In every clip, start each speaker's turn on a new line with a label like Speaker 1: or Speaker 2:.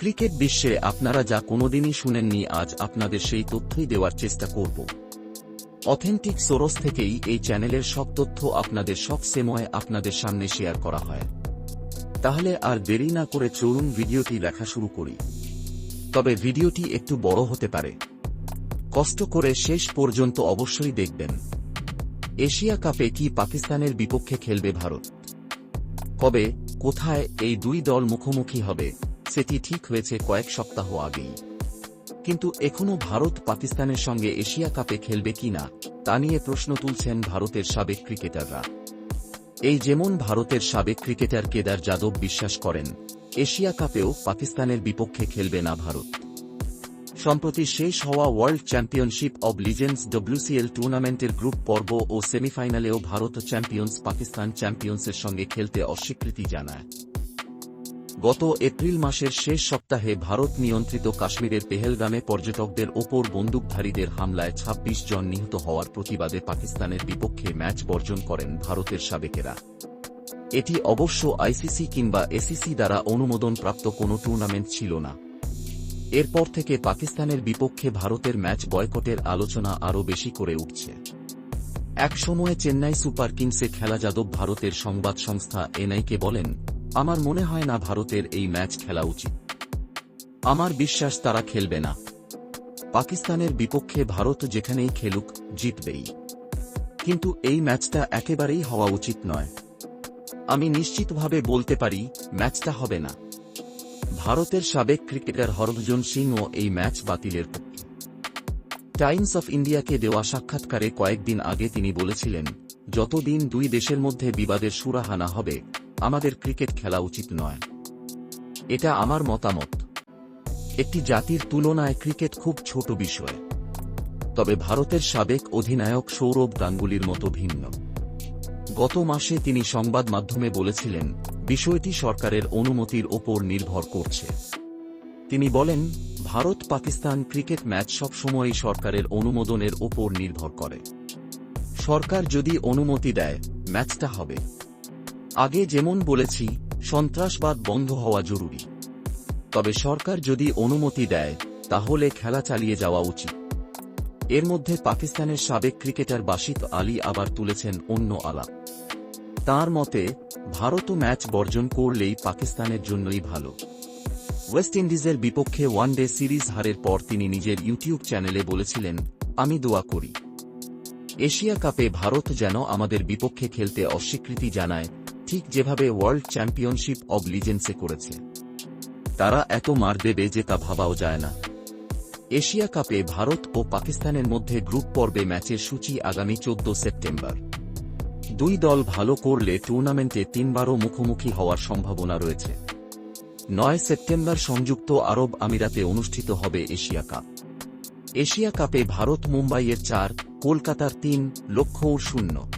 Speaker 1: Cricket বিশ্বে আপনারা যা কোনোদিনই শুনেননি, আজ আপনাদের সেই তথ্যই দেওয়ার চেষ্টা করব। অথেন্টিক সোরস থেকেই এই চ্যানেলের সব তথ্য আপনাদের সব সময় আপনাদের সামনে শেয়ার করা হয়। তাহলে আর দেরি না করে চলুন ভিডিওটি দেখা শুরু করি। তবে ভিডিওটি একটু বড় হতে পারে। কষ্ট করে শেষ পর্যন্ত অবশ্যই দেখবেন। এশিয়া কাপে কি পাকিস্তানের বিপক্ষে খেলবে ভারত? কবে, কোথায় এই দুই দল মুখোমুখি হবে? সেটি ঠিক হয়েছে কয়েক সপ্তাহ আগেই। কিন্তু এখনও ভারত পাকিস্তানের সঙ্গে এশিয়া কাপে খেলবে কিনা তা নিয়ে প্রশ্ন তুলছেন ভারতের সাবেক ক্রিকেটাররা। এই যেমন ভারতের সাবেক ক্রিকেটার কেদার যাদব বিশ্বাস করেন, এশিয়া কাপেও পাকিস্তানের বিপক্ষে খেলবে না ভারত। সম্প্রতি শেষ হওয়া world championship of legends WCL টুর্নামেন্টের গ্রুপ পর্ব ও সেমিফাইনালেও ভারত চ্যাম্পিয়ন্স পাকিস্তান চ্যাম্পিয়ন্সের সঙ্গে খেলতে অস্বীকৃতি জানায়। গত এপ্রিল মাসের শেষ সপ্তাহে ভারত নিয়ন্ত্রিত কাশ্মীরের পেহেলগামে পর্যটকদের ওপর বন্দুকধারীদের হামলায় ২৬ জন নিহত হওয়ার প্রতিবাদে পাকিস্তানের বিপক্ষে ম্যাচ বর্জন করেন ভারতের সাবেকেরা। এটি অবশ্য আইসিসি কিংবা এসিসি দ্বারা অনুমোদনপ্রাপ্ত কোনো টুর্নামেন্ট ছিল না। এরপর থেকে পাকিস্তানের বিপক্ষে ভারতের ম্যাচ বয়কটের আলোচনা আরও বেশি করে উঠছে। এক সময়ে চেন্নাই সুপার কিংসে খেলা যাদব ভারতের সংবাদ সংস্থা এনআইকে বলেন আমার মনে হয় না ভারতের এই ম্যাচ খেলা উচিত। আমার বিশ্বাস তারা খেলবে না। পাকিস্তানের বিপক্ষে ভারত যেখানেই খেলুক, জিতবেই। কিন্তু এই ম্যাচটা একেবারেই হওয়া উচিত নয়। আমি নিশ্চিতভাবে বলতে পারি, ম্যাচটা হবে না। ভারতের সাবেক ক্রিকেটার হরভজন সিংও এই ম্যাচ বাতিলের পক্ষে। টাইমস অফ ইন্ডিয়াকে দেওয়া সাক্ষাৎকারে কয়েকদিন আগে তিনি বলেছিলেন, যতদিন দুই দেশের মধ্যে বিবাদের সুরাহানা হবে আমাদের ক্রিকেট খেলা উচিত নয়। এটা আমার মতামত। একটি জাতির তুলনায় ক্রিকেট খুব ছোট বিষয়। তবে ভারতের সাবেক অধিনায়ক সৌরভ গাঙ্গুলির মতো ভিন্ন। গত মাসে তিনি সংবাদ মাধ্যমে বলেছিলেন, বিষয়টি সরকারের অনুমতির ওপর নির্ভর করছে। তিনি বলেন ভারত পাকিস্তান ক্রিকেট ম্যাচ সবসময়ই সরকারের অনুমোদনের ওপর নির্ভর করে। সরকার যদি অনুমতি দেয়, ম্যাচটা হবে। আগে যেমন বলেছি, সন্ত্রাসবাদ বন্ধ হওয়া জরুরি। তবে সরকার যদি অনুমতি দেয়, তাহলে খেলা চালিয়ে যাওয়া উচিত। এর মধ্যে পাকিস্তানের সাবেক ক্রিকেটার বাসিত আলী আবার তুলেছেন অন্য আলাপ। তার মতে ভারতও ম্যাচ বর্জন করলেই পাকিস্তানের জন্যই ভালো। ওয়েস্ট ইন্ডিজের বিপক্ষে ওয়ানডে সিরিজ হারের পর তিনি নিজের ইউটিউব চ্যানেলে বলেছিলেন, আমি দোয়া করি। এশিয়া কাপে ভারত যেন আমাদের বিপক্ষে খেলতে অস্বীকৃতি জানায় ঠিক যেভাবে ওয়ার্ল্ড চ্যাম্পিয়নশিপ অব লিজেন্সে করেছে। তারা এত মার দেবে যে তা ভাবাও যায় না। এশিয়া কাপে ভারত ও পাকিস্তানের মধ্যে গ্রুপ পর্বে ম্যাচের সূচি আগামী চোদ্দ সেপ্টেম্বর। দুই দল ভালো করলে টুর্নামেন্টে তিনবারও মুখোমুখি হওয়ার সম্ভাবনা রয়েছে। নয় সেপ্টেম্বর সংযুক্ত আরব আমিরাতে অনুষ্ঠিত হবে এশিয়া কাপ। এশিয়া কাপে ভারত মুম্বাইয়ের চার, কলকাতার তিন লক্ষ্যৌ শূন্য।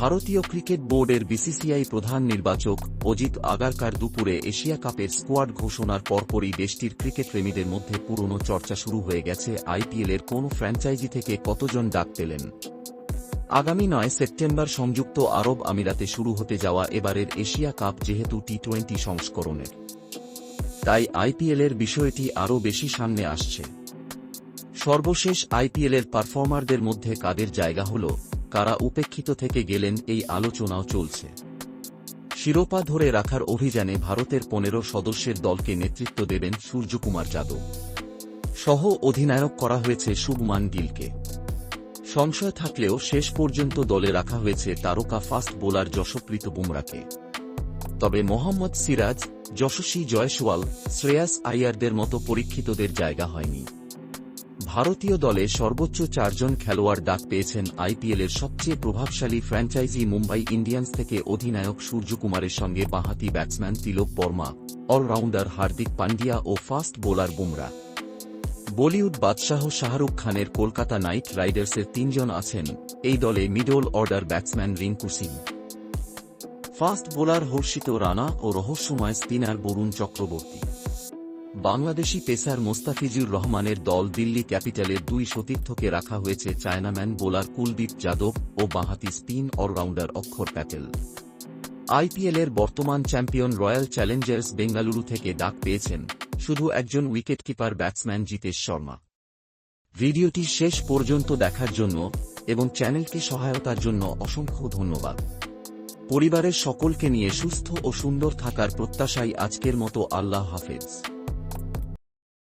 Speaker 1: ভারতীয় ক্রিকেট বোর্ডের বিসিসিআই প্রধান নির্বাচক অজিত আগারকার দুপুরে এশিয়া কাপের স্কোয়াড ঘোষণার পরপরই দেশটির ক্রিকেট প্রেমীদের মধ্যে পুরনো চর্চা শুরু হয়ে গেছে আইপিএলের কোন ফ্র্যাঞ্চাইজি থেকে কতজন ডাক পেলেন। আগামী নয় সেপ্টেম্বর সংযুক্ত আরব আমিরাতে শুরু হতে যাওয়া এবারের এশিয়া কাপ যেহেতু টি টোয়েন্টি সংস্করণের। তাই আইপিএলের বিষয়টি আরও বেশি সামনে আসছে। সর্বশেষ আইপিএলের পারফর্মারদের মধ্যে কাদের জায়গা হল? কারা উপেক্ষিত থেকে গেলেন এই আলোচনাও চলছে। শিরোপা ধরে রাখার অভিযানে ভারতের পনেরো সদস্যের দলকে নেতৃত্ব দেবেন সূর্যকুমার যাদব। সহ অধিনায়ক করা হয়েছে শুভমান গিলকে। সংশয় থাকলেও শেষ পর্যন্ত দলে রাখা হয়েছে তারকা ফাস্ট বোলার যশপ্রীত বুমরাকে তবে মোহাম্মদ সিরাজ, যশস্বী জয়সওয়াল, শ্রেয়াস আইয়ারদের মতো পরীক্ষিতদের জায়গা হয়নি। ভারতীয় দলে সর্বোচ্চ চারজন খেলোয়াড় ডাক পেয়েছেন আইপিএলের সবচেয়ে প্রভাবশালী ফ্র্যাঞ্চাইজি মুম্বাই ইন্ডিয়ান্স থেকে অধিনায়ক সূর্যকুমারের সঙ্গে বাঁহাতি ব্যাটসম্যান তিলক বর্মা, অলরাউন্ডার হার্দিক পান্ডিয়া ও ফাস্ট বোলার বুমরা। বলিউড বাদশাহ শাহরুখ খানের কলকাতা নাইট রাইডার্সের তিনজন আছেন, এই দলে middle order batsman Rinku Singh. Fast bowler Harshit Rana ও রহস্যময় স্পিনার বরুণ চক্রবর্তী। বাংলাদেশি পেসার মোস্তাফিজুর রহমানের দল দিল্লি ক্যাপিটালের দুই সতীর্থকে রাখা হয়েছে চায়নাম্যান বোলার কুলদীপ যাদব ও বাঁহাতি স্পিন অলরাউন্ডার অক্ষর প্যাটেল। আইপিএলের বর্তমান চ্যাম্পিয়ন রয়্যাল চ্যালেঞ্জার্স বেঙ্গালুরু থেকে ডাক পেয়েছেন, শুধু একজন উইকেটকিপার ব্যাটসম্যান জিতেশ শর্মা। ভিডিওটি শেষ পর্যন্ত দেখার জন্য এবং চ্যানেলকে সহায়তার জন্য অসংখ্য ধন্যবাদ। পরিবারের সকলকে নিয়ে সুস্থ ও সুন্দর থাকার প্রত্যাশাই আজকের মতো। আল্লাহ হাফেজ।